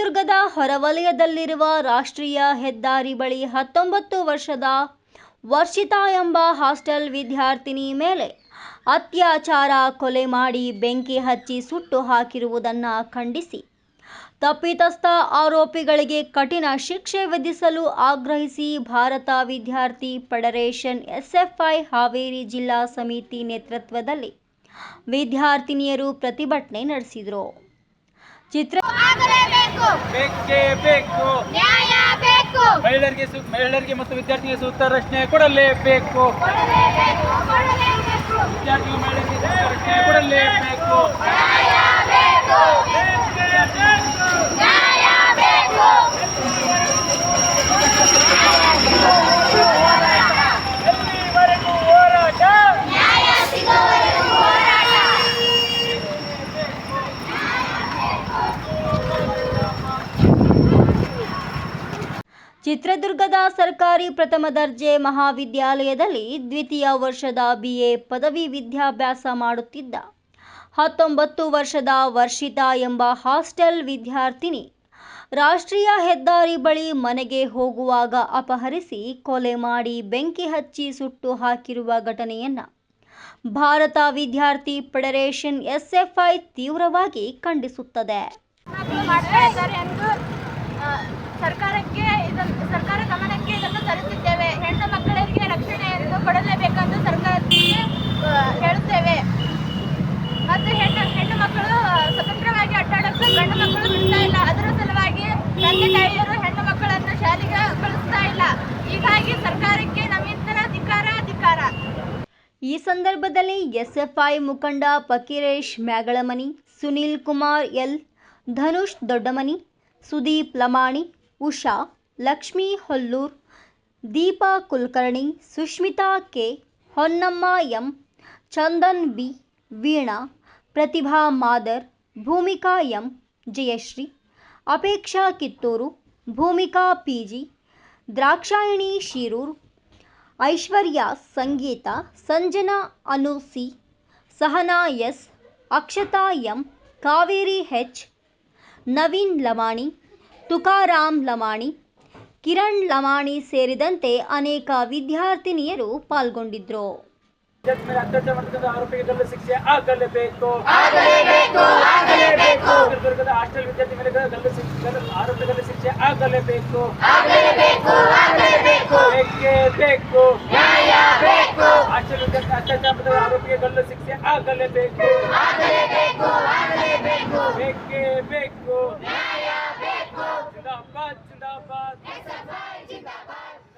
ಚಿತ್ರದುರ್ಗದ ಹೊರವಲಯದಲ್ಲಿರುವ ರಾಷ್ಟ್ರೀಯ ಹೆದ್ದಾರಿ ಬಳಿ ಹತ್ತೊಂಬತ್ತು ವರ್ಷದ ವರ್ಷಿತಾ ಎಂಬ ಹಾಸ್ಟೆಲ್ ವಿದ್ಯಾರ್ಥಿನಿ ಮೇಲೆ ಅತ್ಯಾಚಾರ ಕೊಲೆ ಮಾಡಿ ಬೆಂಕಿ ಹಚ್ಚಿ ಸುಟ್ಟು ಹಾಕಿರುವುದನ್ನು ಖಂಡಿಸಿ. ತಪ್ಪಿತಸ್ಥ ಆರೋಪಿಗಳಿಗೆ ಕಠಿಣ ಶಿಕ್ಷೆ ವಿಧಿಸಲು ಆಗ್ರಹಿಸಿ ಭಾರತ ವಿದ್ಯಾರ್ಥಿ ಫೆಡರೇಷನ್ ಎಸ್ಎಫ್ಐ ಹಾವೇರಿ ಜಿಲ್ಲಾ ಸಮಿತಿ ನೇತೃತ್ವದಲ್ಲಿ ವಿದ್ಯಾರ್ಥಿನಿಯರು ಪ್ರತಿಭಟನೆ ನಡೆಸಿದರು. ಚಿತ್ರ ಆಗಲೇಬೇಕು. ಬೇಕೇ ಬೇಕು. ನ್ಯಾಯ ಬೇಕು. ಮಹಿಳೆಯರಿಗೆ ಸು- ಮಹಿಳೆಯರಿಗೆ ಮತ್ತು ವಿದ್ಯಾರ್ಥಿಗಳಿಗೆ ಸೂಕ್ತ ರಕ್ಷಣೆ ಕೊಡಲೇಬೇಕು. ಕೊಡಲೇಬೇಕು ಕೊಡಲೇಬೇಕು. ವಿದ್ಯಾರ್ಥಿಗಳು ಮಹಿಳೆಯರಿಗೆ ಸೂಕ್ತ ರಕ್ಷಣೆ ಕೊಡಲೇಬೇಕು ನ್ಯಾಯ ಬೇಕು ನ್ಯಾಯ ಬೇಕು ಎಲ್ಲಿವರೆಗೂ ಹೋರಾಟ ನ್ಯಾಯ ಸಿಗುವವರೆಗೂ ಹೋರಾಟ ಚಿತ್ರದುರ್ಗದ ಸರ್ಕಾರಿ ಪ್ರಥಮ ದರ್ಜೆ ಮಹಾವಿದ್ಯಾಲಯದಲ್ಲಿ ದ್ವಿತೀಯ ವರ್ಷದ ಬಿಎ ಪದವಿ ವಿದ್ಯಾಭ್ಯಾಸ ಮಾಡುತ್ತಿದ್ದ. ಹತ್ತೊಂಬತ್ತು ವರ್ಷದ ವರ್ಷಿತಾ ಎಂಬ ಹಾಸ್ಟೆಲ್ ವಿದ್ಯಾರ್ಥಿನಿ ರಾಷ್ಟ್ರೀಯ ಹೆದ್ದಾರಿ ಬಳಿ ಮನೆಗೆ ಹೋಗುವಾಗ ಅಪಹರಿಸಿ ಕೊಲೆ ಮಾಡಿ ಬೆಂಕಿ ಹಚ್ಚಿ ಸುಟ್ಟು ಹಾಕಿರುವ ಘಟನೆಯನ್ನು ಭಾರತ ವಿದ್ಯಾರ್ಥಿ ಫೆಡರೇಷನ್ ಎಸ್ಎಫ್ಐ ತೀವ್ರವಾಗಿ ಖಂಡಿಸುತ್ತದೆ. ಸರ್ಕಾರಕ್ಕೆ ಇದನ್ನು ಸರ್ಕಾರ ಗಮನಕ್ಕೆ ಇದನ್ನು ತರುತ್ತಿದ್ದೇವೆ. ಹೆಣ್ಣು ಮಕ್ಕಳಿಗೆ ರಕ್ಷಣೆಯನ್ನು ಕೊಡಲೇಬೇಕೆಂದು ಸರ್ಕಾರಕ್ಕೆ ಹೇಳುತ್ತೇವೆ. ಮತ್ತು ಹೆಣ್ಣು ಹೆಣ್ಣು ಮಕ್ಕಳು ಸ್ವತಂತ್ರವಾಗಿ ಅಡ್ಡಾಡಕ್ಕೆ ಗಂಡು ಮಕ್ಕಳು ಬಿಡ್ತಾ ಇಲ್ಲ. ಅದರ ಸಲುವಾಗಿ ತಂದೆ, ತಾಯಿಯರು ಹೆಣ್ಣು ಮಕ್ಕಳನ್ನು ಶಾಲೆಗೆ ಕಳಿಸ್ತಾ ಇಲ್ಲ. ಹೀಗಾಗಿ ಸರ್ಕಾರಕ್ಕೆ ನಮ್ಮಿಂದ ಅಧಿಕಾರ. ಅಧಿಕಾರ ಈ ಸಂದರ್ಭದಲ್ಲಿ ಎಸ್ಎಫ್ಐ ಮುಖಂಡ Fakeeresh Myagalamani Sunil Kumar L, Dhanush Doddamani Sudeep Lamani Usha Lakshmi Hollur Deepa Kulkarni Sushmita K Honnamma M Chandan B Veena Pratibha Madar Bhumika M Jayashree Apeksha Kittur Bhumika PG Dakshayani Shirur Aishwarya Sangeeta Sanjana Anu C Sahana S Akshata M Kaveri H Naveen Lamani Tukaram Lamani Kiran Lamani ಸೇರಿದಂತೆ ಅನೇಕ ವಿದ್ಯಾರ್ಥಿನಿಯರು ಶಿಕ್ಷೆ ಆಗಲೇಬೇಕು. Esta parte, esta parte, esta Pak.